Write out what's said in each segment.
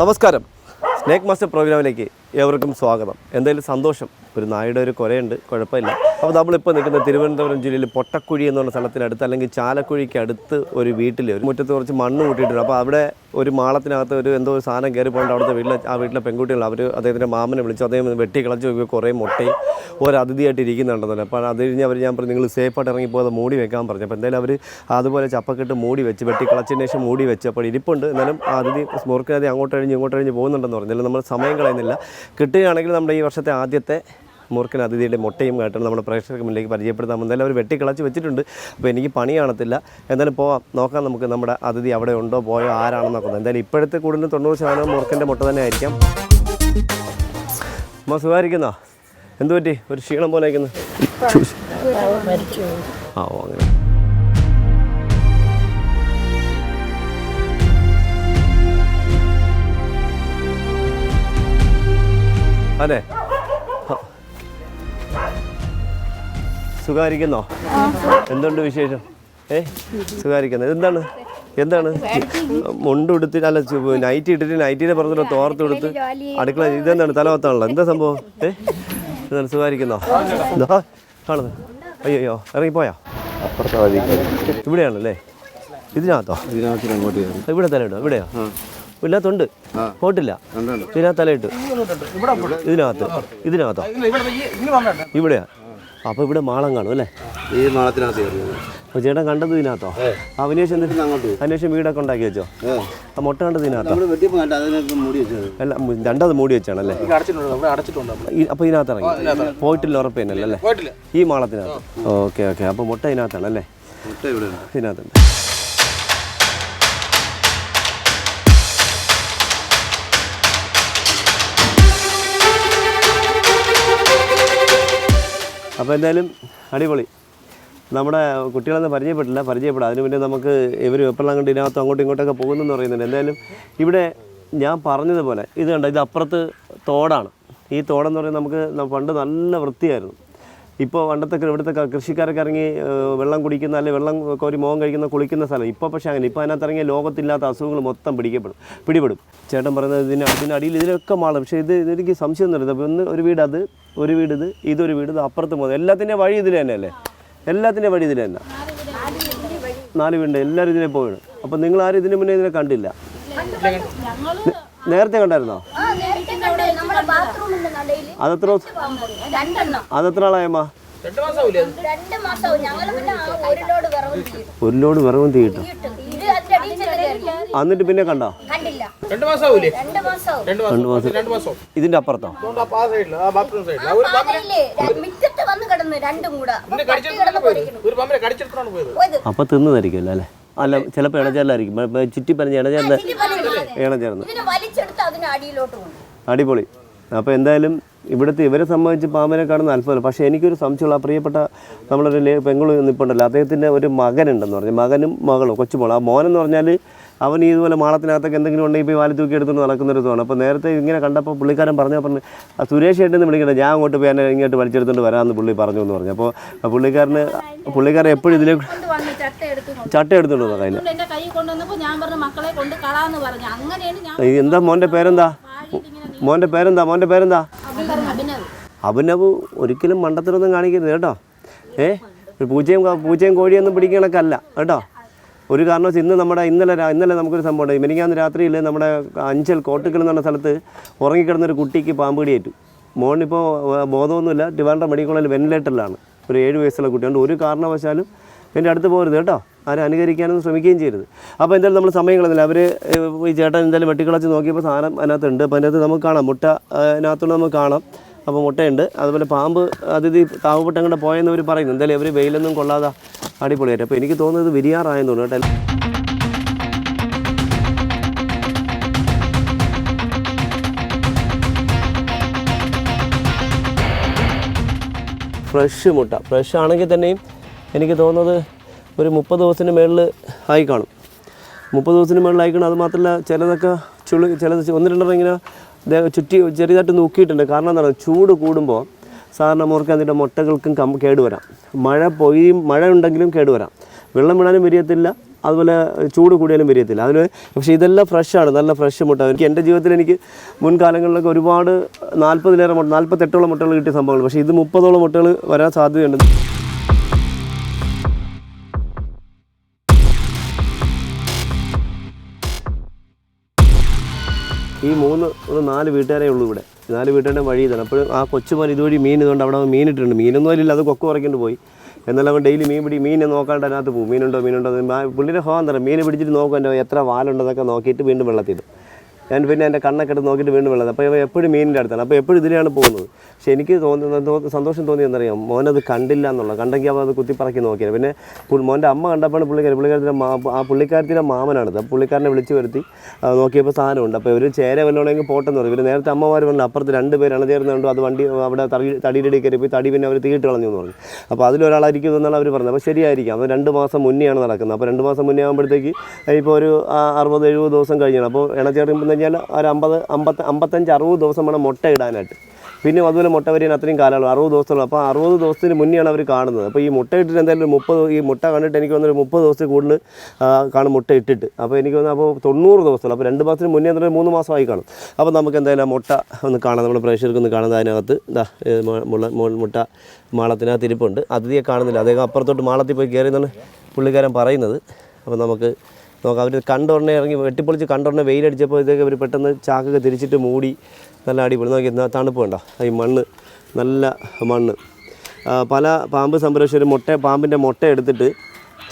നമസ്കാരം. Snake master പ്രോഗ്രാമിലേക്ക് ഏവർക്കും സ്വാഗതം. എന്തായാലും സന്തോഷം. ഒരു നായുടെ ഒരു കുരയുണ്ട്. കുഴപ്പമില്ല. അപ്പോൾ നമ്മളിപ്പോൾ നിൽക്കുന്ന തിരുവനന്തപുരം ജില്ലയിൽ പൊട്ടക്കുഴി എന്ന് എന്നുള്ള സ്ഥലത്തിനടുത്ത് അല്ലെങ്കിൽ ചാലക്കുഴിക്ക് അടുത്ത് ഒരു വീട്ടിൽ ഒരു മുറ്റത്ത് കുറച്ച് മണ്ണ് കൂട്ടിയിട്ടുണ്ട്. അപ്പോൾ അവിടെ ഒരു മാളത്തിനകത്ത് ഒരു എന്തോ ഒരു സാധനം കയറി പോകേണ്ട അവിടുത്തെ വീട്ടിലെ ആ വീട്ടിലെ പെൺകുട്ടികൾ അവർ അദ്ദേഹത്തിന്റെ മാമനെ വിളിച്ചു. അദ്ദേഹം വെട്ടി കളച്ച് നോക്കി കുറേ മുട്ടയും ഒരു അതിഥിയായിട്ട് ഇരിക്കുന്നുണ്ടെന്നല്ലോ അപ്പോൾ അത് കഴിഞ്ഞ് അവർ ഞാൻ പറഞ്ഞു നിങ്ങൾ സേഫായിട്ട് ഇറങ്ങി പോകാതെ മൂടി വെക്കാൻ പറഞ്ഞു. അപ്പോൾ എന്തായാലും അവർ അതുപോലെ ചപ്പക്കെട്ട് മൂടി വെച്ച് വെട്ടി കളച്ചതിന് ശേഷം മൂടി വെച്ച് അപ്പോൾ ഇരിപ്പുണ്ട്. എന്നാലും അതിഥി സ്മോർക്കിനതി അങ്ങോട്ട് കഴിഞ്ഞ് ഇങ്ങോട്ട് കഴിഞ്ഞ് പോകുന്നുണ്ടെന്ന് പറഞ്ഞു. എന്നാലും നമ്മൾ സമയം കളയുന്നില്ല. കിട്ടുകയാണെങ്കിൽ നമ്മുടെ ഈ വർഷത്തെ ആദ്യത്തെ മൂർഖൻ അതിഥിയുടെ മുട്ടയും കേട്ടാണ് നമ്മുടെ പ്രേക്ഷകർക്ക് മുന്നിലേക്ക് പരിചയപ്പെടുത്താൻ എന്തായാലും അവർ വെട്ടിക്കളച്ച് വെച്ചിട്ടുണ്ട്. അപ്പോൾ എനിക്ക് പണി കാണത്തില്ല. എന്തായാലും പോവാം. നോക്കാം നമുക്ക് നമ്മുടെ അതിഥി അവിടെ ഉണ്ടോ പോയോ ആരാണെന്ന് നോക്കുന്നത് എന്തായാലും ഇപ്പോഴത്തെ കൂടുതലും തൊണ്ണൂറ് ശതമാനം മൂർഖന്റെ മുട്ട തന്നെ ആയിരിക്കാം. അമ്മ സുഖമായിരിക്കുന്നോ? എന്തു പറ്റി? ഒരു ക്ഷീണം പോലെ അയക്കുന്നു ആ ഓ അങ്ങനെ. അതെ. സുഖമായിരിക്കുന്നോ? എന്തുണ്ട് വിശേഷം? ഏ? സുഖമായിരിക്കുന്നു? എന്താണ്? എന്താണ്? മുണ്ട് ഉടുത്തിട്ട് അല്ല നൈറ്റ് നൈറ്റി ഇട്ടിട്ട് നൈറ്റിയുടെ പുറത്തുള്ള തോർത്ത് കൊടുത്ത് അടുക്കള ഇതെന്താണ് തലവത്താണല്ലോ എന്താ സംഭവം? ഏ? എന്താണ് സുഖമായിരിക്കുന്നോ? എന്താ കാണുന്നത് അയ്യോ അയ്യോ ഇറങ്ങിപ്പോയാ? അപ്പുറത്തെ വഴിക്ക് ഇവിടെയാണല്ലേ? ഇതിനകത്തോ? ഇതിനകത്ത് അങ്ങോട്ട് ഇവിടെ തലയിട്ടോ ഇവിടെയോ ഇല്ലാത്തുണ്ട് പോട്ടില്ല. ഇതിനകത്ത് തലയിട്ട് ഇതിനകത്ത്. ഇതിനകത്തോ? ഇവിടെയാ. അപ്പോൾ ഇവിടെ മാളം കാണും അല്ലേ? ഈ മാളത്തിനകത്ത് അപ്പൊ അപ്പോൾ ചേട്ടൻ കണ്ടത് ഇതിനകത്തോ? അവിനേഷം എന്തിട്ട് അങ്ങോട്ട്. അന്വേഷണം വീടൊക്കെ ഉണ്ടാക്കി വെച്ചോ? ആ മുട്ട കണ്ടത് ഇതിനകത്തോ? അല്ല രണ്ടത് മൂടി വെച്ചാണല്ലേ അപ്പൊ അപ്പോൾ ഇതിനകത്ത് ഇറങ്ങി. പോയിട്ടില്ല ഉറപ്പ് തന്നെയല്ലേ ഈ മാളത്തിനകത്ത്. Okay okay. അപ്പോൾ മുട്ട ഇതിനകത്താണ് അല്ലേ? മുട്ട ഇവിടെ ഉണ്ട്. ഇതിനകത്തുണ്ട്. അപ്പോൾ എന്തായാലും അടിപൊളി. നമ്മുടെ കുട്ടികളൊന്നും പരിചയപ്പെട്ടില്ല. പരിചയപ്പെടാം. അതിന് മുന്നേ നമുക്ക് ഇവർ എപ്പോഴാണ് കണ്ട് ഇതിനകത്ത് അങ്ങോട്ടും ഇങ്ങോട്ടൊക്കെ പോകുന്നെന്ന് പറയുന്നുണ്ട്. എന്തായാലും ഇവിടെ ഞാൻ പറഞ്ഞതുപോലെ ഇത് കണ്ട ഇത് അപ്പുറത്ത് തോടാണ്. ഈ തോടെന്ന് പറയുന്നത് നമുക്ക് പണ്ട് നല്ല വൃത്തിയായിരുന്നു. ഇപ്പോൾ പണ്ടത്തെ ഇവിടുത്തെ കൃഷിക്കാരൊക്കെ ഇറങ്ങി വെള്ളം കുടിക്കുന്ന അല്ലെങ്കിൽ വെള്ളം കോരി മോഹം കഴിക്കുന്ന കുളിക്കുന്ന സ്ഥലം. ഇപ്പോൾ പക്ഷേ അങ്ങനെ ഇപ്പോൾ അതിനകത്ത് ഇറങ്ങിയ ലോകത്തില്ലാത്ത അസുഖങ്ങൾ മൊത്തം പിടിക്കപ്പെടും പിടിപെടും. ചേട്ടൻ പറയുന്നത് ഇതിന് അതിനടിയിൽ ഇതിനൊക്കെ മാളും. പക്ഷേ ഇത് എനിക്ക് സംശയം ഒന്നും ഇപ്പോൾ അപ്പോൾ ഒന്ന് ഒരു വീട് അത് ഒരു വീട് ഇത് ഇതൊരു വീട് ഇത് അപ്പുറത്ത് പോകുന്നത് എല്ലാത്തിന്റെ വഴി ഇതിൽ തന്നെ അല്ലേ? എല്ലാത്തിന്റെ വഴി ഇതിൽ തന്നെ. നാല് വീടുണ്ട് എല്ലാവരും ഇതിനെ പോവുകയാണ്. അപ്പോൾ നിങ്ങൾ ആരും ഇതിന് മുന്നേ ഇതിനെ കണ്ടില്ല. നേരത്തെ കണ്ടായിരുന്നോ ആ, നേരത്തെ കണ്ടു. നമ്മുടെ അതെത്ര രണ്ടെണ്ണം. അതെത്ര ആളായമ്മ? രണ്ട് മാസവും. ഞങ്ങൾ പിന്നെ ആ ഒരു ലോഡ് വിറവും തീയിട്ടു എന്നിട്ട് പിന്നെ കണ്ടോ? കണ്ടില്ല. രണ്ട് മാസം. രണ്ട് മാസം. ഇതിന്റെ അപ്പുറത്തോ? അപ്പൊ തിന്നതായിരിക്കുമല്ലോ അല്ലേ? അല്ല ചിലപ്പോ ഇണചേരലായിരിക്കും. ചുറ്റി പറഞ്ഞ ഇണചേരുന്ന. ഇണചേർന്ന് ഇതിനെ വലിച്ചെടുത്ത് അതിന് അടിയിലോട്ട് കൊണ്ടു അടിപൊളി. അപ്പോൾ എന്തായാലും ഇവിടുത്തെ ഇവരെ സംബന്ധിച്ച് പാമ്പിനെ കാണുന്ന അത്ഭുതം. പക്ഷേ എനിക്കൊരു സംശയമുള്ള ആ പ്രിയപ്പെട്ട നമ്മളൊരു ലേ- പെങ്ങൾ നിൽപ്പുണ്ടല്ലോ അദ്ദേഹത്തിന്റെ ഒരു മകനുണ്ടെന്ന് പറഞ്ഞു. മകനും മകളും കൊച്ചുമോൾ ആ മോനെന്ന് പറഞ്ഞാൽ അവൻ ഇതുപോലെ മാളത്തിനകത്തൊക്കെ എന്തെങ്കിലും ഉണ്ടെങ്കിൽ ഇപ്പോൾ വാലി തൂക്കി എടുത്തുകൊണ്ട് നടക്കുന്നൊരു തോന്നുന്നു അപ്പോൾ നേരത്തെ ഇങ്ങനെ കണ്ടപ്പോൾ പുള്ളിക്കാരൻ പറഞ്ഞു പറഞ്ഞു ആ സുരേഷ് ഏട്ടെന്ന് വിളിക്കണ്ട. ഞാൻ അങ്ങോട്ട് പോയി എന്നെ ഇങ്ങോട്ട് വലിച്ചെടുത്തുകൊണ്ട് വരാമെന്ന് പുള്ളി പറഞ്ഞു എന്ന് പറഞ്ഞു. അപ്പോൾ പുള്ളിക്കാരന് പുള്ളിക്കാരൻ എപ്പോഴും ഇതിലേക്ക് ചട്ട എടുത്ത് കൊണ്ട് ചട്ട എടുത്തുകൊണ്ട് വന്നു കയ്യിൽ കൊണ്ട് എന്റെ കൈ കൊണ്ടുവന്നപ്പോ ഞാൻ പറഞ്ഞു മക്കളെ കൊണ്ട് കളാന്ന് പറഞ്ഞു. അങ്ങനെയാണ് ഞാൻ എന്താ മോന്റെ പേരെന്താ? മോന്റെ പേരെന്താ? മോന്റെ പേരെന്താ? അഭിനവ്. ഒരിക്കലും മണ്ടത്തരൊന്നും കാണിക്കരുത് കേട്ടോ. ഏ? ഒരു പൂച്ചയും പൂച്ചയും കോഴിയൊന്നും പിടിക്കണക്കല്ല കേട്ടോ. ഒരു കാരണവശാൽ ഇന്ന് നമ്മുടെ ഇന്നലെ ഇന്നലെ നമുക്കൊരു സംഭവം ഉണ്ട് മിനിക്കാന്ന് രാത്രിയിൽ നമ്മുടെ അഞ്ചൽ കോട്ടുക്കൽ എന്ന് പറഞ്ഞ സ്ഥലത്ത് ഉറങ്ങിക്കിടന്നൊരു കുട്ടിക്ക് പാമ്പ് കടിയേറ്റു മോണിപ്പോൾ ബോധമൊന്നുമില്ല. ട്രിവാൻഡ്രം മെഡിക്കൽ കോളേജിൽ വെന്റിലേറ്ററിലാണ്. ഒരു ഏഴ് വയസ്സുള്ള കുട്ടിയുണ്ട് ഒരു കാരണവശാലും എന്റെ അടുത്ത് പോകരുത് കേട്ടോ. ആരും അനുകരിക്കാനൊന്നും ശ്രമിക്കുകയും ചെയ്യരുത്. അപ്പോൾ എന്തായാലും നമ്മൾ സമയം കളഞ്ഞില്ല അവർ ഈ ചേട്ടൻ എന്തായാലും വെട്ടിക്കളച്ച് നോക്കിയപ്പോൾ സാധനം അതിനകത്തുണ്ട് അപ്പോൾ അതിനകത്ത് നമുക്ക് കാണാം. മുട്ട അതിനകത്തുള്ള നമുക്ക് കാണാം. അപ്പോൾ മുട്ടയുണ്ട്. അതുപോലെ പാമ്പ് അതിഥി താവപ്പെട്ടം കൂടെ പോയെന്ന് അവർ പറയുന്നു. എന്തായാലും ഇവർ വെയിലൊന്നും കൊള്ളാതെ അടിപൊളിയായിട്ട്. അപ്പോൾ എനിക്ക് തോന്നുന്നത് വിരിയാറായെന്ന് തോന്നുന്നു കേട്ടോ. ഫ്രഷ് മുട്ട. ഫ്രഷ് ആണെങ്കിൽ തന്നെയും എനിക്ക് തോന്നുന്നത് ഒരു മുപ്പത് ദിവസത്തിന് മേളിൽ ആയി കാണും. മുപ്പത് ദിവസത്തിന് മേളിൽ ആയിക്കണം അത് മാത്രമല്ല ചിലതൊക്കെ ചുളി ചിലത് ഒന്ന് രണ്ടെണ്ണം ഇങ്ങനെ ചുറ്റി ചെറിയതായിട്ട് നോക്കിയിട്ടുണ്ട്. കാരണം എന്താണ്? ചൂട് കൂടുമ്പോൾ സാധാരണ മുറുക്കാൻ അതിന്റെ മുട്ടകൾക്കും കം കേടുവരാം മഴ പൊയ്യും മഴ ഉണ്ടെങ്കിലും കേടുവരാം വെള്ളം വീണാലും വരികത്തില്ല അതുപോലെ ചൂട് കൂടിയാലും വരികത്തില്ല അതിന് പക്ഷേ ഇതെല്ലാം ഫ്രഷാണ് നല്ല ഫ്രഷ് മുട്ട. എനിക്ക് എന്റെ ജീവിതത്തിൽ എനിക്ക് മുൻകാലങ്ങളിലൊക്കെ ഒരുപാട് നാൽപ്പതിലേറെ മുട്ട നാൽപ്പത്തെട്ടോളം മുട്ടകൾ കിട്ടിയ സംഭവങ്ങൾ. പക്ഷേ ഇത് മുപ്പതോളം മുട്ടകൾ വരാൻ സാധ്യതയുണ്ട്. ഈ മൂന്ന് ഒരു നാല് വീട്ടുകാരേ ഉള്ളൂ ഇവിടെ. നാല് വീട്ടുകാരുടെ വഴി ഇതാണ്. അപ്പോൾ ആ കൊച്ചുമോൻ ഇതുവഴി മീൻ ഇതുകൊണ്ട് അവിടെ മീൻ ഇട്ടിട്ടുണ്ട് മീനൊന്നും അതിലില്ല. അത് കൊക്ക് കുറയ്ക്കൊണ്ട് പോയി. എന്നാലും അവൻ ഡെയിലി മീൻ പിടി മീനെ നോക്കാണ്ട് അതിനകത്ത് പോകും. മീനുണ്ടോ മീനുണ്ടോ പുള്ളിയുടെ ഹോം തരാം മീനെ പിടിച്ചിട്ട് നോക്കും എന്റെ എത്ര വാലുണ്ടെന്നൊക്കെ നോക്കിയിട്ട് വീണ്ടും വെള്ളത്തിടും ഞാൻ പിന്നെ എന്റെ കണ്ണൊക്കെ എടുത്ത് നോക്കിയിട്ട് വീണ്ടും വെള്ളം അപ്പോൾ എപ്പോഴും മീനിന്റെ അടുത്താണ്. അപ്പോൾ എപ്പോഴും ഇതിലാണ് പോകുന്നത്. പക്ഷേ എനിക്ക് തോന്നുന്ന സന്തോഷം തോന്നി എന്നറിയാം മോനത് കണ്ടില്ല എന്നുള്ളത്. കണ്ടെങ്കിൽ അവൻ അത് കുത്തിപ്പറക്കി നോക്കിയത് പിന്നെ മോന്റെ അമ്മ കണ്ടപ്പോൾ പുള്ളിക്കാരി പുള്ളിക്കാരത്തിന്റെ മാ ആ പുള്ളിക്കാരത്തിന്റെ മാമനാണ് അപ്പോൾ പുള്ളിക്കാരനെ വിളിച്ച് വരുത്തി നോക്കിയപ്പോൾ സാധനമുണ്ട്. അപ്പോൾ ഇവർ ചേര വല്ലോണെങ്കിൽ പോട്ടെന്ന് പറയും ഇവർ നേരത്തെ അമ്മമാർ പറഞ്ഞു അപ്പുറത്ത് രണ്ട് പേര് അണചേർന്നുണ്ട് അത് വണ്ടി അവിടെ തടി തടിയിലടി കയറി പോയി തടി പിന്നെ അവർ തീയിട്ട് കളഞ്ഞു എന്ന് പറഞ്ഞു. അപ്പോൾ അതിലൊരാളായിരിക്കും എന്നാണ് അവർ പറഞ്ഞത്. അപ്പോൾ ശരിയായിരിക്കും. അപ്പോൾ രണ്ട് മാസം മുന്നെയാണ് നടക്കുന്നത്. അപ്പോൾ രണ്ട് മാസം മുന്നേ ആകുമ്പോഴത്തേക്ക് ഇപ്പോൾ ഒരു അറുപത് എഴുപത് ദിവസം കഴിഞ്ഞാണ്. അപ്പോൾ ഇണ ഇണചേർന്ന് കഴിഞ്ഞാൽ ഒരു അമ്പത് അമ്പത്തി അമ്പത്തഞ്ച് അറുപത് ദിവസം വേണം മുട്ട ഇടാനായിട്ട്. പിന്നെ അതുപോലെ മുട്ട വരികയാണ് അത്രയും കാലമാണ് അറുപത് ദിവസമുള്ളൂ അപ്പോൾ അറുപത് ദിവസത്തിന് മുന്നെയാണ് അവർ കാണുന്നത്. അപ്പോൾ ഈ മുട്ട ഇട്ടിട്ട് എന്തായാലും ഒരു മുപ്പത് ഈ മുട്ട കണ്ടിട്ട് എനിക്ക് ഒരു മുപ്പത് ദിവസത്തിൽ കൂടുതൽ കാണും മുട്ട ഇട്ടിട്ട്. അപ്പോൾ എനിക്ക് തോന്നുന്നു അപ്പോൾ തൊണ്ണൂറ് ദിവസമുള്ളൂ അപ്പോൾ രണ്ട് മാസത്തിന് മുന്നേ എന്തായാലും മൂന്ന് മാസമായി കാണും. അപ്പോൾ നമുക്ക് എന്തായാലും മുട്ട ഒന്ന് കാണാം. നമ്മുടെ പ്രേക്ഷകർക്ക് ഒന്ന് കാണാം. അതിനകത്ത് ഇതാ മുട്ട മാളത്തിനകത്ത് ഇരിപ്പുണ്ട്. അതിഥിയെ കാണുന്നില്ല. അദ്ദേഹം അപ്പുറത്തോട്ട് മാളത്തിൽ പോയി കയറി എന്നാണ് പുള്ളിക്കാരൻ പറയുന്നത്. അപ്പോൾ നമുക്ക് നോക്കാം. അവർ കണ്ടുടനെ ഇറങ്ങി വെട്ടിപ്പൊളിച്ച് കണ്ടുടനെ ഇതൊക്കെ അവർ പെട്ടെന്ന് ചാക്കൊക്കെ തിരിച്ചിട്ട് മൂടി നല്ല അടിപൊളി. നോക്കി തണുപ്പ് കണ്ടോ? ഈ മണ്ണ് നല്ല മണ്ണ്. പല പാമ്പ് സംരക്ഷകർ മുട്ട പാമ്പിന്റെ മുട്ട എടുത്തിട്ട്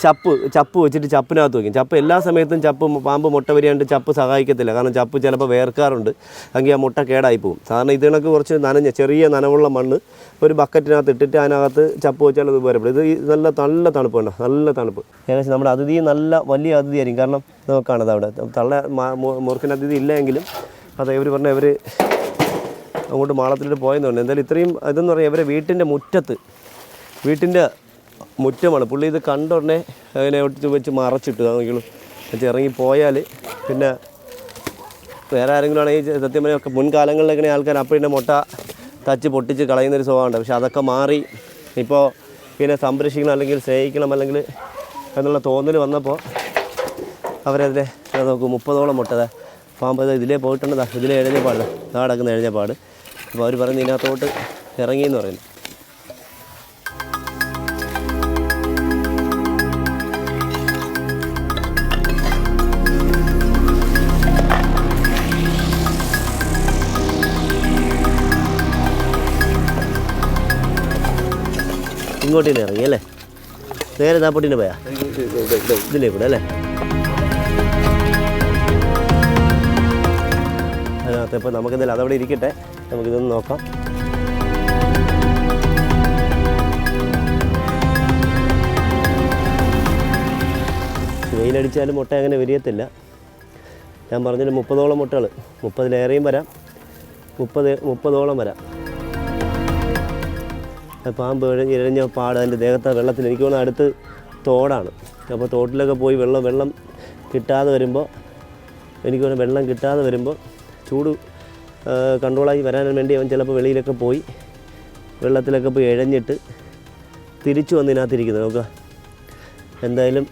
ചപ്പ് ചപ്പ് വെച്ചിട്ട് ചപ്പിനകത്ത് വയ്ക്കും ചപ്പ് എല്ലാ സമയത്തും ചപ്പ് പാമ്പ് മുട്ട വരികയാണ്ട് ചപ്പ് സഹായിക്കത്തില്ല. കാരണം ചപ്പ് ചിലപ്പോൾ വേർക്കാറുണ്ട്. എങ്കിൽ ആ മുട്ട കേടായി പോകും. സാധാരണ ഇതിനൊക്കെ കുറച്ച് നനഞ്ഞ ചെറിയ നനവുള്ള മണ്ണ് ഒരു ബക്കറ്റിനകത്ത് ഇട്ടിട്ട് അതിനകത്ത് ചപ്പ് വെച്ചാൽ അത് ഉപകാരപ്പെടും. ഇത് നല്ല നല്ല തണുപ്പ് കണ്ടോ? നല്ല തണുപ്പ്. ഏകദേശം നമ്മുടെ അതിഥി നല്ല വലിയ അതിഥിയായിരിക്കും കാരണം നമുക്കാണത് അവിടെ. തള്ള മുറുക്കിന് അതിഥി ഇല്ലെങ്കിലും അത് ഇവർ പറഞ്ഞ ഇവർ അങ്ങോട്ട് മാളത്തിലോട്ട് പോയെന്നുണ്ട് എന്തായാലും ഇത്രയും ഇതെന്ന് പറയാം ഇവരെ വീട്ടിന്റെ മുറ്റത്ത് വീട്ടിന്റെ മുറ്റമാണ്. പുള്ളി ഇത് കണ്ട ഉടനെ അതിനെ ഒട്ടിച്ച് വെച്ച് മറച്ചിട്ട്. നോക്കിയുള്ളൂ വെച്ച് ഇറങ്ങി പോയാൽ പിന്നെ വേറെ ആരെങ്കിലും ആണെങ്കിൽ സത്യം പറഞ്ഞാൽ മുൻകാലങ്ങളിലൊക്കെ ആൾക്കാർ അപ്പോഴിന്റെ മുട്ട തച്ച് പൊട്ടിച്ച് കളയുന്നൊരു സ്വഭാവമുണ്ട്. പക്ഷെ അതൊക്കെ മാറി ഇപ്പോൾ ഇതിനെ സംരക്ഷിക്കണം അല്ലെങ്കിൽ സ്നേഹിക്കണം അല്ലെങ്കിൽ എന്നുള്ള തോന്നൽ വന്നപ്പോൾ അവരതിനെ നോക്കും മുപ്പതോളം മുട്ടത പാമ്പ് ദാ ഇതിലേ പോയിട്ടുണ്ട്. ദാ ഇതിലേ എഴുതിയ പാട്. നാടക്കുന്ന എഴുതിയ പാട്. അപ്പോൾ അവർ പറഞ്ഞ് ഇതിനകത്തോട്ട് ഇറങ്ങിയെന്ന് പറയുന്നു. ഇങ്ങോട്ട് തന്നെ ഇറങ്ങി അല്ലേ? നേരെ താപ്പൊട്ടിന് പോയാ? ഇതിലേ കൂടെ അല്ലേ? അതിനകത്ത് നമുക്ക് നമുക്കെന്തായാലും അതവിടെ ഇരിക്കട്ടെ. നമുക്ക് ഇതൊന്ന് നോക്കാം. വെയിലടിച്ചാലും മുട്ട അങ്ങനെ വിരിയത്തില്ല. ഞാൻ പറഞ്ഞില്ല മുപ്പതോളം മുട്ടകൾ മുപ്പതിലേറെയും വരാം. മുപ്പത് മുപ്പതോളം വരാം. പാമ്പ് ഇഴഞ്ഞ് ഇഴഞ്ഞ പാട് അതിന്റെ ദേഹത്തെ വെള്ളത്തിൽ എനിക്ക് തോന്നുന്നു അടുത്ത് തോടാണ്. അപ്പോൾ തോട്ടിലൊക്കെ പോയി വെള്ളം വെള്ളം കിട്ടാതെ വരുമ്പോൾ എനിക്ക് തോന്നുന്നു വെള്ളം കിട്ടാതെ വരുമ്പോൾ ചൂട് കൺട്രോളായി വരാൻ വേണ്ടി അവൻ ചിലപ്പോൾ വെളിയിലൊക്കെ പോയി വെള്ളത്തിലൊക്കെ പോയി ഇഴഞ്ഞിട്ട് തിരിച്ചു വന്നതിനകത്തിരിക്കുന്നത് നോക്കുക എന്തായാലും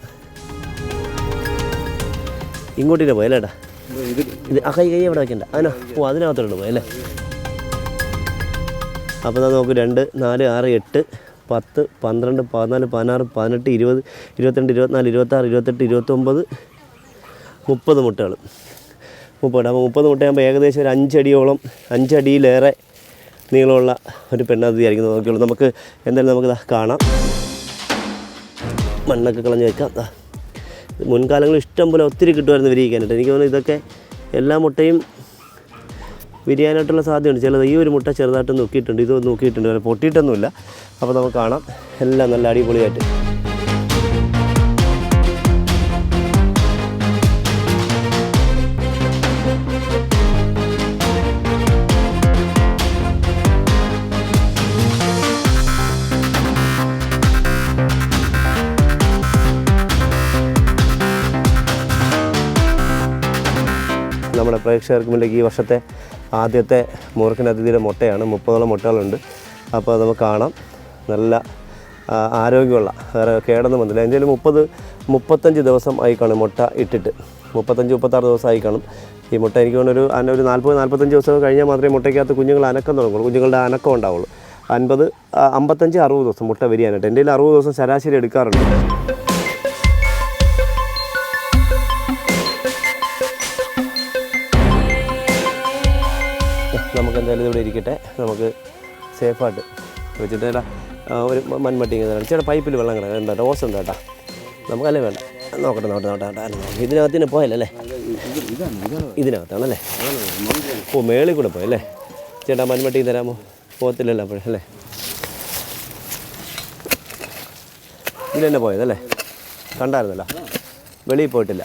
ഇങ്ങോട്ടേ പോയല്ലേട്ടാ ഇത് ആ കൈ കൈ എവിടെ വയ്ക്കണ്ട അതിനാ ഓ അതിനകത്തോട്ട് പോയല്ലേ അപ്പോൾ ദാ നമുക്ക് രണ്ട് നാല് ആറ് എട്ട് പത്ത് പന്ത്രണ്ട് പതിനാല് പതിനാറ് പതിനെട്ട് ഇരുപത് ഇരുപത്തിരണ്ട് ഇരുപത്തിനാല് ഇരുപത്താറ് ഇരുപത്തെട്ട് ഇരുപത്തൊമ്പത് മുപ്പത് മുട്ടകൾ. മുപ്പത് അപ്പോൾ മുപ്പത് മുട്ടയാകുമ്പോൾ ഏകദേശം ഒരു അഞ്ചടിയോളം അഞ്ചടിയിലേറെ നീളമുള്ള ഒരു പെണ്ണതിയായിരിക്കും നോക്കിയുള്ളൂ നമുക്ക് എന്തായാലും നമുക്ക് ദാ കാണാം. മണ്ണൊക്കെ കളഞ്ഞ് വെക്കാം. മുൻകാലങ്ങളിൽ ഇഷ്ടം പോലെ ഒത്തിരി കിട്ടുമായിരുന്നു വിരിയിക്കാനായിട്ട് എനിക്ക് തോന്നുന്നു ഇതൊക്കെ എല്ലാ മുട്ടയും വിരിയാനായിട്ടുള്ള സാധ്യതയുണ്ട്. ചിലത് ഈ ഒരു മുട്ട ചെറുതായിട്ട് നോക്കിയിട്ടുണ്ട് ഇത് നോക്കിയിട്ടുണ്ട് പൊട്ടിയിട്ടൊന്നുമില്ല. അപ്പോൾ നമുക്ക് കാണാം. എല്ലാം നല്ല അടിപൊളിയായിട്ട്. നമ്മുടെ പ്രേക്ഷകർക്ക് മുന്നിലേക്ക് ഈ വർഷത്തെ ആദ്യത്തെ മൂർഖൻ അതിഥിയുടെ മുട്ടയാണ്. മുപ്പതോളം മുട്ടകളുണ്ട്. അപ്പോൾ അത് നമുക്ക് കാണാം. നല്ല ആരോഗ്യമുള്ള വേറെ കേടൊന്നും വന്നില്ല. എന്തെങ്കിലും മുപ്പത് മുപ്പത്തഞ്ച് ദിവസം ആയി കാണും മുട്ട ഇട്ടിട്ട്. മുപ്പത്തഞ്ച് മുപ്പത്താറ് ദിവസം ആയി കാണും. ഈ മുട്ട എനിക്ക് തോന്നുന്നു ഒരു അന- ഒരു നാൽപ്പത് നാൽപ്പത്തഞ്ച് ദിവസം കഴിഞ്ഞാൽ മാത്രമേ മുട്ടയ്ക്കകത്ത് കുഞ്ഞുങ്ങൾ അനക്കം തുടങ്ങുള്ളൂ. കുഞ്ഞുങ്ങളുടെ അനക്കം ഉണ്ടാവുള്ളൂ. അൻപത് അമ്പത്തഞ്ച് അറുപത് ദിവസം മുട്ട വിരിയാനായിട്ട്. എന്റെ അറുപത് ദിവസം ശരാശരി എടുക്കാറുണ്ട്. നമുക്ക് എന്തായാലും ഇവിടെ ഇരിക്കട്ടെ. നമുക്ക് സേഫായിട്ട് വെച്ചിട്ട് ആ, ഒരു മൺമട്ടി ഇങ്ങനെ ചേട്ടാ പൈപ്പിൽ വെള്ളം കിടക്കാം. എന്താ റോസ് ഉണ്ട് കേട്ടാ. നമുക്കല്ലേ വേണ്ട? നോക്കട്ടെ നോക്കട്ടെ നോക്കട്ടെ നോക്കട്ടെ. ആരും നോക്ക്. ഇതിനകത്ത് തന്നെ പോയല്ലേ ഇതിനകത്താണല്ലേ? ഓ മേളിൽ കൂടെ പോയല്ലേ ചേട്ടാ മൺമട്ടി തരാമോ? പോകത്തില്ലല്ലോ അപ്പോഴല്ലേ ഇതിൽ തന്നെ പോയതല്ലേ? കണ്ടായിരുന്നല്ലോ? വെളിയിൽ പോയിട്ടില്ല.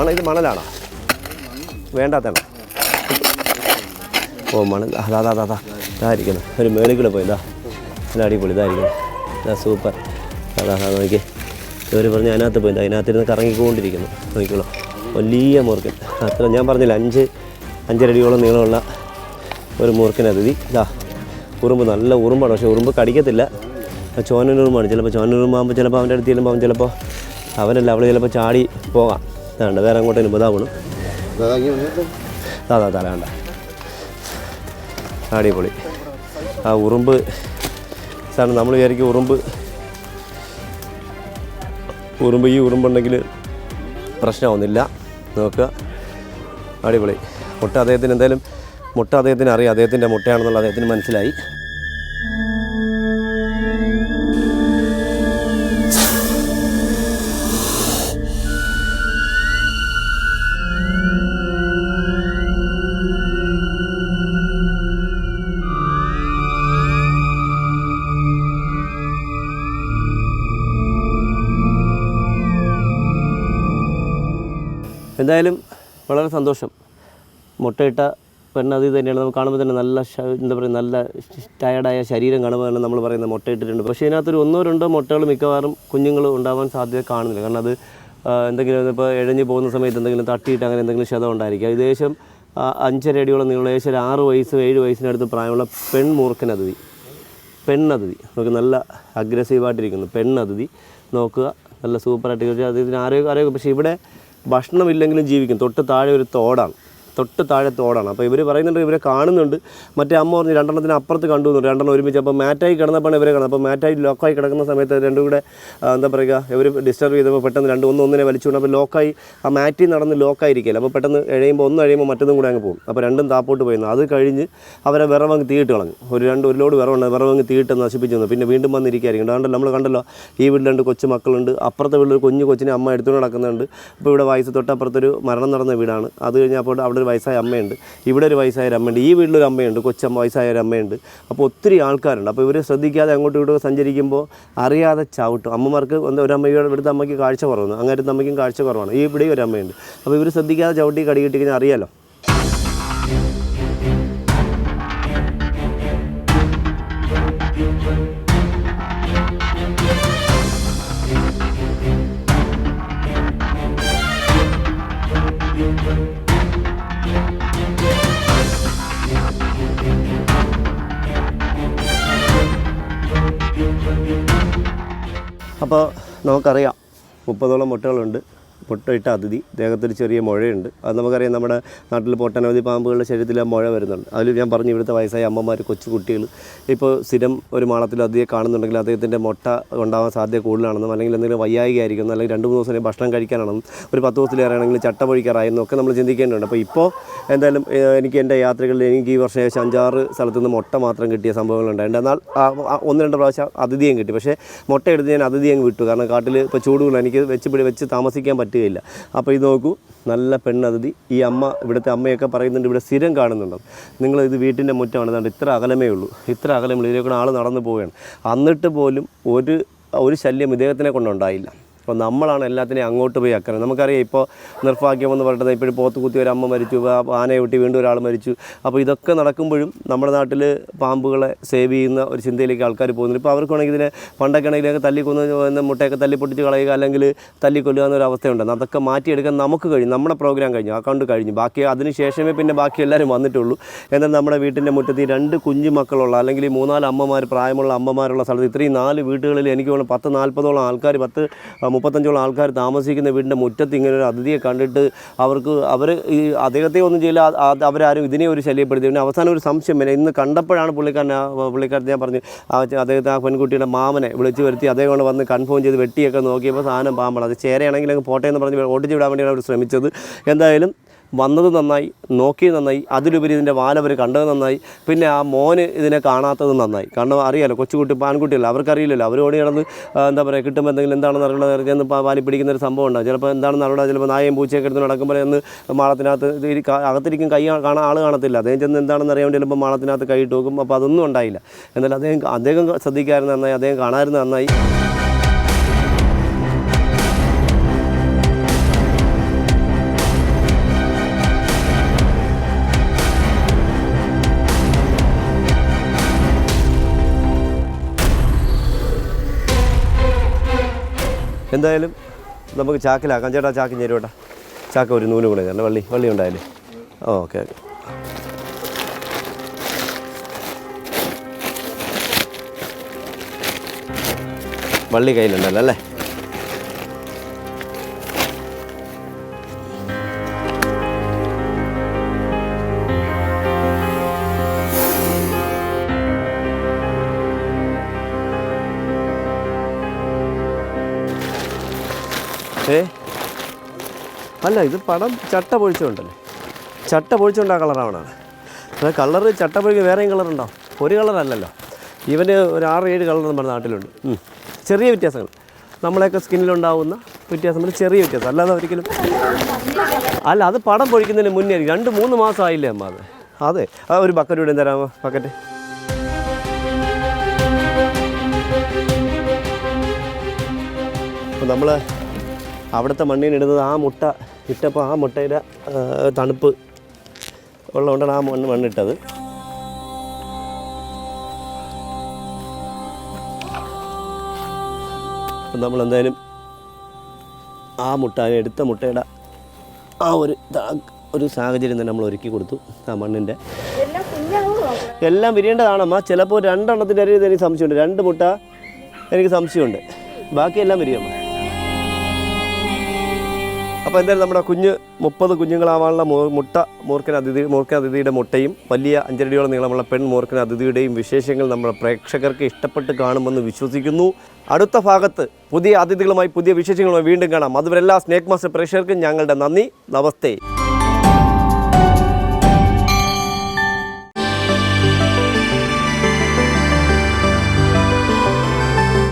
മണ ഇത് മണലാണോ? വേണ്ടാത്തണോ ഓ മണൽ. അതാ അതാ ഇതായിരിക്കുന്നു ഒരു മേളിൽ കൂടെ പോയി ഇതാ നല്ല അടിപൊളി ഇതായിരിക്കുന്നു ഇതാ സൂപ്പർ. അതാ അതാ നോക്കി. ഇവർ പറഞ്ഞ് അതിനകത്ത് പോയി അതിനകത്തിരുന്ന് കറങ്ങിക്കൊണ്ടിരിക്കുന്നു. നോക്കിക്കോളൂ. വലിയ മൂർക്കൻ അത്ര ഞാൻ പറഞ്ഞില്ല അഞ്ച് അഞ്ചരടിയോളം നീളമുള്ള ഒരു മുറുക്കൻ അതിഥി. ഇതാ ഉറുമ്പ് നല്ല ഉറുമ്പാണ്. പക്ഷേ ഉറുമ്പ് കടിക്കത്തില്ല. ചോനനുറുമ്പാണ്. ചിലപ്പോൾ ചോനനുറുമ്പാകുമ്പോൾ ചിലപ്പോൾ അവന്റെ അടുത്ത് ചെല്ലുമ്പോൾ അവൻ ചിലപ്പോൾ അവനല്ല അവൾ ചിലപ്പോൾ ചാടി പോകാം. അതാണ്ട് വേറെ അങ്ങോട്ടേലും ഇതാവണം അതാ തല വേണ്ട. അടിപൊളി. ആ ഉറുമ്പ് സാറിന് നമ്മൾ വിചാരിക്കും ഉറുമ്പ് ഉറുമ്പ് ഈ ഉറുമ്പുണ്ടെങ്കിൽ പ്രശ്നമൊന്നുമില്ല നോക്കുക. അടിപൊളി. മുട്ട അദ്ദേഹത്തിന് എന്തായാലും മുട്ട അദ്ദേഹത്തിന് അറിയാം. അദ്ദേഹത്തിന്റെ മുട്ടയാണെന്നുള്ള അദ്ദേഹത്തിന് മനസ്സിലായി. എന്തായാലും വളരെ സന്തോഷം. മുട്ടയിട്ട പെണ്ണത് തന്നെയാണ്. നമുക്ക് കാണുമ്പോൾ തന്നെ നല്ല എന്താ പറയുക നല്ല ടയർഡായ ശരീരം കാണുമ്പോൾ തന്നെ നമ്മൾ പറയുന്നത് മുട്ടയിട്ടിട്ടുണ്ട്. പക്ഷേ ഇതിനകത്തൊരു ഒന്നോ രണ്ടോ മുട്ടകൾ മിക്കവാറും കുഞ്ഞുങ്ങൾ ഉണ്ടാവാൻ സാധ്യത കാണുന്നില്ല. കാരണം അത് എന്തെങ്കിലും ഇപ്പോൾ ഇഴഞ്ഞു പോകുന്ന സമയത്ത് എന്തെങ്കിലും തട്ടിയിട്ട് അങ്ങനെ എന്തെങ്കിലും ക്ഷതം ഉണ്ടായിരിക്കും. ഏകദേശം അഞ്ചര അടിയോളം നീളം ഏകദേശം ആറ് വയസ്സും ഏഴ് വയസ്സിനടുത്ത് പ്രായമുള്ള പെൺമൂർഖനതിഥി പെണ്ണതിഥി നമുക്ക് നല്ല അഗ്രസീവായിട്ടിരിക്കുന്നു പെണ്ണതിഥി നോക്കുക. നല്ല സൂപ്പറായിട്ട് അതിന് ആരോഗ്യ ആരോഗ്യം പക്ഷേ ഇവിടെ ഭക്ഷണമില്ലെങ്കിലും ജീവിക്കും. തൊട്ട് താഴെ ഒരു തോടാണ്. തൊട്ട് താഴെ തോടാണ്. അപ്പോൾ ഇവർ പറയുന്നുണ്ട് ഇവരെ കാണുന്നുണ്ട്. മറ്റേ അമ്മ പറഞ്ഞ് രണ്ടെണ്ണത്തിന് അപ്പുറത്ത് കണ്ടു എന്ന് രണ്ടെണ്ണം ഒരുമിച്ച് അപ്പോൾ മാറ്റായി കിടന്നപ്പോൾ ഇവരെ കാണുന്നത്. അപ്പോൾ മാറ്റായി ലോക്കായി കിടക്കുന്ന സമയത്ത് രണ്ടും കൂടെ എന്താ പറയുക ഇവർ ഡിസ്റ്റർബ് ചെയ്തപ്പോൾ പെട്ടെന്ന് രണ്ട് ഒന്ന് ഒന്നിനെ വലിച്ചുകൊണ്ട് അപ്പോൾ ലോക്കായി ആ മാറ്റി നടന്ന് ലോക്കായിരിക്കില്ല അപ്പോൾ പെട്ടെന്ന് എഴയുമ്പോൾ ഒന്ന് കഴിയുമ്പോൾ മറ്റൊന്നും കൂടെ അങ്ങ് പോകും. അപ്പോൾ രണ്ടും താപ്പോട്ട് പോയിരുന്നു അത് കഴിഞ്ഞ് അവരെ വിറവങ്ങ് തീയിട്ട് കളഞ്ഞു. ഒരു രണ്ട് ഒരു ലോഡ് വിറവുണ്ട്. വിറവങ്ങ് തീയിട്ട് നശിപ്പിച്ചു തന്നു. പിന്നെ വീണ്ടും വന്നിരിക്കുകയായിരിക്കും. അതുകൊണ്ട് നമ്മൾ കണ്ടല്ലോ ഈ വീട്ടിൽ രണ്ട് കൊച്ചു മക്കളുണ്ട്. അപ്പുറത്തെ വീട്ടിൽ ഒരു കുഞ്ഞു കൊച്ചിനെ അമ്മ എടുത്തുകൊണ്ട് നടക്കുന്നുണ്ട്. ഇപ്പോൾ ഇവിടെ വയസ്സ് തൊട്ടപ്പുറത്തൊരു മരണം നടന്ന വീടാണ്. അത് കഴിഞ്ഞപ്പോൾ അവിടെ ഒരു വയസ്സായ അമ്മയുണ്ട്. ഇവിടെ ഒരു വയസ്സായ ഒരു അമ്മയുണ്ട്. ഈ വീട്ടിലൊരു അമ്മയുണ്ട്. കൊച്ചമ്മ വയസ്സായ ഒരു അമ്മയുണ്ട്. അപ്പോൾ ഒത്തിരി ആൾക്കാരുണ്ട്. അപ്പോൾ ഇവരെ ശ്രദ്ധിക്കാതെ അങ്ങോട്ടും ഇങ്ങോട്ടും സഞ്ചരിക്കുമ്പോൾ അറിയാതെ ചവിട്ടും. അമ്മമാർക്ക് എന്താ ഒരു അമ്മയുടെ ഇവിടുത്തെ അമ്മയ്ക്ക് കാഴ്ച കുറവാണ്. അങ്ങനത്തെ അമ്മയ്ക്കും കാഴ്ച കുറവാണ്. ഈ ഇവിടെയും ഒരു അമ്മയുണ്ട്. അപ്പോൾ ഇവർ ശ്രദ്ധിക്കാതെ ചവിട്ടി കടി കിട്ടി കഴിഞ്ഞാൽ അപ്പോൾ നമുക്കറിയാം. മുപ്പതോളം മുട്ടകളുണ്ട്. മുട്ടയിട്ട അതിഥി. ദേഹത്തൊരു ചെറിയ മുഴയുണ്ട്. അത് നമുക്കറിയാം നമ്മുടെ നാട്ടിൽ പൊട്ടനവധി പാമ്പുകളുടെ ശരീരത്തിൽ ആ മുഴ വരുന്നുണ്ട്. അതിൽ ഞാൻ പറഞ്ഞു ഇവിടുത്തെ വയസ്സായ അമ്മമാർ കൊച്ചു കുട്ടികൾ ഇപ്പോൾ സ്ഥിരം ഒരു മാളത്തിൽ അതിയെ കാണുന്നുണ്ടെങ്കിൽ അദ്ദേഹത്തിന്റെ മുട്ട ഉണ്ടാവാൻ സാധ്യത കൂടുതലാണെന്നും അല്ലെങ്കിൽ എന്തെങ്കിലും വയ്യായികയായിരിക്കുന്നു അല്ലെങ്കിൽ രണ്ട് മൂന്ന് ദിവസം ഭക്ഷണം കഴിക്കാനാണെന്നും ഒരു പത്ത് ദിവസത്തിലേറെ ആണെങ്കിൽ ചട്ട നമ്മൾ ചിന്തിക്കേണ്ടതുണ്ട്. അപ്പോൾ ഇപ്പോൾ എന്തായാലും എനിക്ക് എന്റെ യാത്രകളിൽ എനിക്ക് ഈ വർഷം ഏകദേശം അഞ്ചാറ് സ്ഥലത്ത് നിന്ന് മുട്ട മാത്രം കിട്ടിയ സംഭവങ്ങളുണ്ടായിട്ടുണ്ട്. എന്നാൽ ഒന്ന് രണ്ട് പ്രാവശ്യം അതിഥിയും കിട്ടി. പക്ഷേ മുട്ട എടുത്ത് ഞാൻ അതിഥി അങ്ങ് വിട്ടു. കാരണം കാട്ടിൽ ഇപ്പോൾ ചൂടുകൊണ്ട് എനിക്ക് വെച്ച് പിടി വെച്ച് താമസിക്കാൻ പറ്റുകയില്ല അപ്പോൾ ഇത് നോക്കൂ നല്ല പെണ്ണതിഥി. ഈ അമ്മ ഇവിടുത്തെ അമ്മയൊക്കെ പറയുന്നുണ്ട് ഇവിടെ സ്ഥിരം കാണുന്നുണ്ട്. നിങ്ങൾ ഇത് വീട്ടിന്റെ മുറ്റമാണ് അതുകൊണ്ട് ഇത്ര അകലമേ ഉള്ളൂ. ഇത്ര അകലമേ ഉള്ളൂ ഇതിലേക്കൂടെ ആൾ നടന്നു പോവുകയാണ്. എന്നിട്ട് പോലും ഒരു ഒരു ശല്യം ഇദ്ദേഹത്തിനെ കൊണ്ടുണ്ടായില്ല. അപ്പോൾ നമ്മളാണ് എല്ലാത്തിനെയും അങ്ങോട്ട് പോയി അക്കരെ. നമുക്കറിയാം ഇപ്പോൾ നിർഭാഗ്യം എന്ന് പറഞ്ഞത് ഇപ്പോഴും പോത്ത് കുത്തി ഒരു അമ്മ മരിച്ചു വിട്ടി വീണ്ടും ഒരാൾ മരിച്ചു. അപ്പോൾ ഇതൊക്കെ നടക്കുമ്പോഴും നമ്മുടെ നാട്ടിൽ പാമ്പുകളെ സേവ് ചെയ്യുന്ന ഒരു ചിന്തയിലേക്ക് ആൾക്കാർ പോകുന്നുണ്ട്. ഇപ്പോൾ അവർക്ക് വേണമെങ്കിൽ ഇതിനെ പണ്ടൊക്കെ ആണെങ്കിലൊക്കെ തല്ലി കൊന്ന് മുട്ടയൊക്കെ തല്ലി പൊട്ടിച്ച് കളയുക അല്ലെങ്കിൽ തല്ലി കൊല്ലുക എന്നൊരു അവസ്ഥയുണ്ടെന്ന് അതൊക്കെ മാറ്റിയെടുക്കാൻ നമുക്ക് കഴിയും നമ്മുടെ പ്രോഗ്രാം കഴിഞ്ഞു. അക്കൗണ്ട് കഴിഞ്ഞു. ബാക്കി അതിന് ശേഷമേ പിന്നെ ബാക്കി എല്ലാവരും വന്നിട്ടുള്ളൂ. എന്നാൽ നമ്മുടെ വീട്ടിന്റെ മുറ്റത്ത് ഈ രണ്ട് കുഞ്ഞു മക്കളുള്ള അല്ലെങ്കിൽ മൂന്നാൽ അമ്മമാർ പ്രായമുള്ള അമ്മമാരുള്ള സ്ഥലത്ത് ഇത്രയും നാല് വീടുകളിൽ എനിക്ക് വേണം പത്ത് നാൽപ്പതോളം ആൾക്കാർ പത്ത് മുപ്പത്തഞ്ചോളം ആൾക്കാർ താമസിക്കുന്ന വീടിന്റെ മുറ്റത്ത് ഇങ്ങനെ ഒരു അതിഥിയെ കണ്ടിട്ട് അവർക്ക് അവർ ഈ അദ്ദേഹത്തെ ഒന്നും ചെയ്യില്ല അവരാരും ഇതിനെ ഒരു ശല്യപ്പെടുത്തി. പിന്നെ അവസാനം ഒരു സംശയം പിന്നെ ഇന്ന് കണ്ടപ്പോഴാണ് പുള്ളിക്കാരൻ ആ പുള്ളിക്കാരൻ ഞാൻ പറഞ്ഞു അദ്ദേഹത്തെ ആ പെൺകുട്ടിയുടെ മാമനെ വിളിച്ചു വരുത്തി അദ്ദേഹം കൊണ്ട് വന്ന് കൺഫേം ചെയ്ത് വെട്ടിയൊക്കെ നോക്കിയപ്പോൾ സാധനം പാമ്പാണ് അത് ചേരയാണെങ്കിൽ അങ്ങ് പോട്ടെ എന്ന് പറഞ്ഞ് ഓടിച്ചു വിടാൻ വേണ്ടിയാണ് അവർ ശ്രമിച്ചത്. എന്തായാലും വന്നത് നന്നായി നോക്കി നന്നായി അതിലുപരി ഇതിന്റെ വാലവർ കണ്ടത് നന്നായി പിന്നെ ആ മോന് ഇതിനെ കാണാത്തത് നന്നായി. കാരണം അറിയാലോ കൊച്ചുകുട്ടി പാൻകുട്ടികൾ അവർക്കറിയില്ലല്ലോ. അവർ ഓടി എന്താ പറയുക കിട്ടുമ്പോൾ എന്തെങ്കിലും എന്താണെന്ന് അറിയണത് ചെന്ന് വാലി പിടിക്കുന്ന ഒരു സംഭവം ഉണ്ടാവും. ചിലപ്പോൾ എന്താണെന്ന് അറിയണം ചിലപ്പോൾ നായയും പൂച്ചയൊക്കെ എടുത്ത് നടക്കുമ്പോൾ എന്ന് മാളത്തിനകത്ത് അകത്തിരിക്കും കൈ കാണാൻ ആൾ കാണത്തില്ല. അദ്ദേഹം ചെന്ന് എന്താണെന്ന് അറിയാൻ വേണ്ടി ചിലപ്പോൾ മാളത്തിനകത്ത് കൈയിട്ട് നോക്കും. അപ്പോൾ അതൊന്നും ഉണ്ടായില്ല. എന്നാൽ അദ്ദേഹം അദ്ദേഹം ശ്രദ്ധിക്കാറുണ്ട് നന്നായി അദ്ദേഹം കാണാറുണ്ട് നന്നായി. എന്തായാലും നമുക്ക് ചാക്കിലാക്കാം. ചേട്ടാ ചാക്കി ചേരുവേട്ടാ ചാക്ക ഒരു നൂൽ കൂടെ തരണം. വള്ളി വള്ളി ഉണ്ടായാലും. Okay okay. വള്ളി കയ്യിലുണ്ടല്ലോ അല്ലേ? അല്ല ഇത് പടം ചട്ട പൊഴിച്ചുകൊണ്ടല്ലേ? ചട്ട പൊഴിച്ചുകൊണ്ട് ആ കളറാവണാണ് അത് കളറ് ചട്ട പൊഴിക്ക് വേറെയും കളറുണ്ടോ? ഒരു കളറല്ലല്ലോ. ഇവന് ഒരു ആറ് ഏഴ് കളർ നമ്മുടെ നാട്ടിലുണ്ട്. ചെറിയ വ്യത്യാസങ്ങൾ. നമ്മളെയൊക്കെ സ്കിന്നിലുണ്ടാവുന്ന വ്യത്യാസം ഒരു ചെറിയ വ്യത്യാസം. അല്ലാതെ ഒരിക്കലും അല്ല അത് പടം പൊഴിക്കുന്നതിന് മുന്നേ രണ്ട് മൂന്ന് മാസം ആയില്ലേ അമ്മ അത്? അതെ. ആ ഒരു ബക്കറ്റ് ഇവിടെ തരാമോ ബക്കറ്റ് അപ്പോൾ നമ്മൾ അവിടുത്തെ മണ്ണിനിടുന്നത് ആ മുട്ട ഇട്ടപ്പോൾ ആ മുട്ടയുടെ തണുപ്പ് ഉള്ളതുകൊണ്ടാണ് ആ മണ്ണ് മണ്ണിട്ടത്. അപ്പം നമ്മൾ എന്തായാലും ആ മുട്ട എടുത്ത മുട്ടയുടെ ആ ഒരു ഒരു സാഹചര്യം തന്നെ നമ്മൾ ഒരുക്കി കൊടുത്തു ആ മണ്ണിന്റെ. എല്ലാം വിരിയേണ്ടതാണമ്മ ചിലപ്പോൾ രണ്ടെണ്ണത്തിന്റെ അരി എനിക്ക് സംശയമുണ്ട്. രണ്ട് മുട്ട എനിക്ക് സംശയമുണ്ട്. ബാക്കിയെല്ലാം വിരിയമ്മ അപ്പോൾ എന്തായാലും നമ്മുടെ കുഞ്ഞ് മുപ്പത് കുഞ്ഞുങ്ങളാവാനുള്ള മുട്ട മൂർക്കൻ അതിഥി മൂർക്കൻ അതിഥിയുടെ മുട്ടയും വലിയ അഞ്ചരടിയോളം നീളമുള്ള പെൺ മൂർക്കൻ അതിഥിയുടെയും വിശേഷങ്ങൾ നമ്മുടെ പ്രേക്ഷകർക്ക് ഇഷ്ടപ്പെട്ട് കാണുമെന്ന് വിശ്വസിക്കുന്നു. അടുത്ത ഭാഗത്ത് പുതിയ അതിഥികളുമായി പുതിയ വിശേഷങ്ങളുമായി വീണ്ടും കാണാം. അതുവരെ എല്ലാ സ്നേക് മാസ്റ്റർ പ്രേക്ഷകർക്കും ഞങ്ങളുടെ നന്ദി. നമസ്തേ.